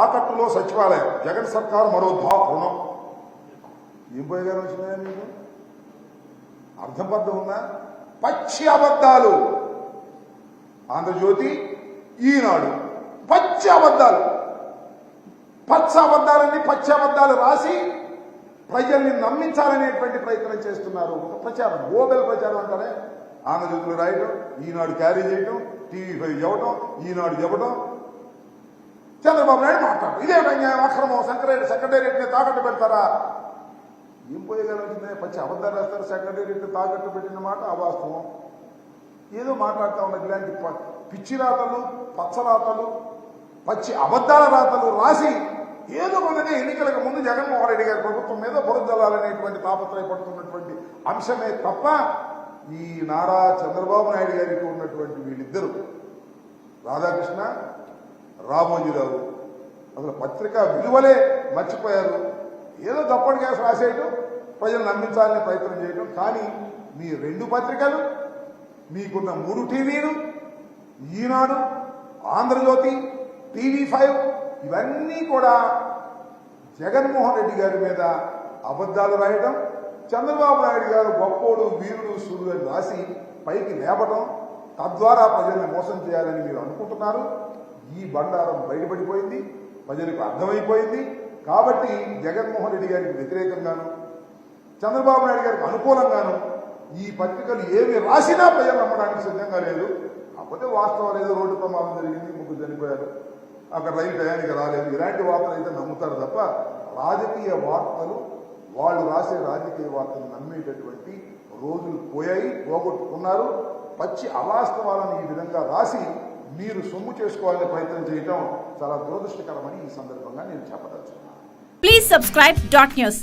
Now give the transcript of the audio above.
తాకట్టులో సచివాలయం. జగన్ సర్కార్ మరో ధా రుణం ఏం పోయేగారు వచ్చినాయా మీకు అర్థం పర్థం ఉందా? పచ్చి అబద్ధాలు. ఆంధ్రజ్యోతి ఈనాడు పచ్చి అబద్ధాలు. పచ్చ అబద్ధాలన్నీ పచ్చి అబద్ధాలు రాసి ప్రజల్ని నమ్మించాలనేటువంటి ప్రయత్నం చేస్తున్నారు. ఒక ప్రచారం ఓబెల్ ప్రచారం అంటారే? ఆంధ్రజ్యోతిలో రాయటం ఈనాడు క్యారీ చేయటం టీవీ ఫైవ్ చెప్పటం ఈనాడు చెప్పడం చంద్రబాబు నాయుడు మాట్లాడు. ఇదే అన్యాయం అక్రమం. సెక్రటరీ సెక్రటేరియట్ని తాకట్టు పెడతారా? ఏం పోయగలిగిందే పచ్చి అబద్ధాలు రాస్తారు సెక్రటేరియట్ని తాకట్టు పెట్టిన మాట అవాస్తవం. ఏదో మాట్లాడుతూ ఉన్నది ఇలాంటి పిచ్చి రాతలు పచ్చ రాతలు పచ్చి అబద్ధాల రాతలు రాసి ఏదో మొదటి ఎన్నికలకు ముందు జగన్మోహన్ రెడ్డి గారి ప్రభుత్వం మీద బురదలాలనేటువంటి తాపత్రయపడుతున్నటువంటి అంశమే తప్ప ఈ నారా చంద్రబాబు నాయుడు గారికి ఉన్నటువంటి వీళ్ళిద్దరు. రాధాకృష్ణ రామోజీరావు. అసలు పత్రికా విలువలే మర్చిపోయారు. ఏదో తప్పటి కేసు రాసేయటం ప్రజలు నమ్మించాలని ప్రయత్నం చేయటం. కానీ మీ రెండు పత్రికలు మీకున్న మూడు టీవీలు ఈనాడు ఆంధ్రజ్యోతి టీవీ ఫైవ్ ఇవన్నీ కూడా జగన్మోహన్ రెడ్డి గారి మీద అబద్ధాలు రాయటం చంద్రబాబు నాయుడు గారు గొప్పోడు వీరుడు సూర్యుడు అని రాసి పైకి లేపడం తద్వారా ప్రజల్ని మోసం చేయాలని మీరు అనుకుంటున్నారు. ఈ బండారం బయటపడిపోయింది ప్రజలకు అర్థమైపోయింది. కాబట్టి జగన్మోహన్ రెడ్డి గారికి వ్యతిరేకంగాను చంద్రబాబు నాయుడు గారికి అనుకూలంగాను ఈ పత్రికలు ఏమి రాసినా ప్రజలు నమ్మడానికి సిద్ధంగా లేదు. కాకపోతే వాస్తవాలు ఏదో రోడ్డు ప్రమాదం జరిగింది ముగ్గురు చనిపోయారు. అక్కడ రైలు టయానికి రాలేదు. ఇలాంటి వార్తలు అయితే నమ్ముతారు తప్ప రాజకీయ వార్తలు వాళ్ళు రాసే రాజకీయ వార్తలు నమ్మేటటువంటి రోజులు పోయాయి పోగొట్టుకున్నారు. పచ్చి అవాస్తవాలను ఈ విధంగా రాసి మీరు సొమ్ము చేసుకోవాలనే ప్రయత్నం చేయటం చాలా దురదృష్టకరమని ఈ సందర్భంగా నేను చెప్పదలుచుకున్నాను. Please subscribe dot news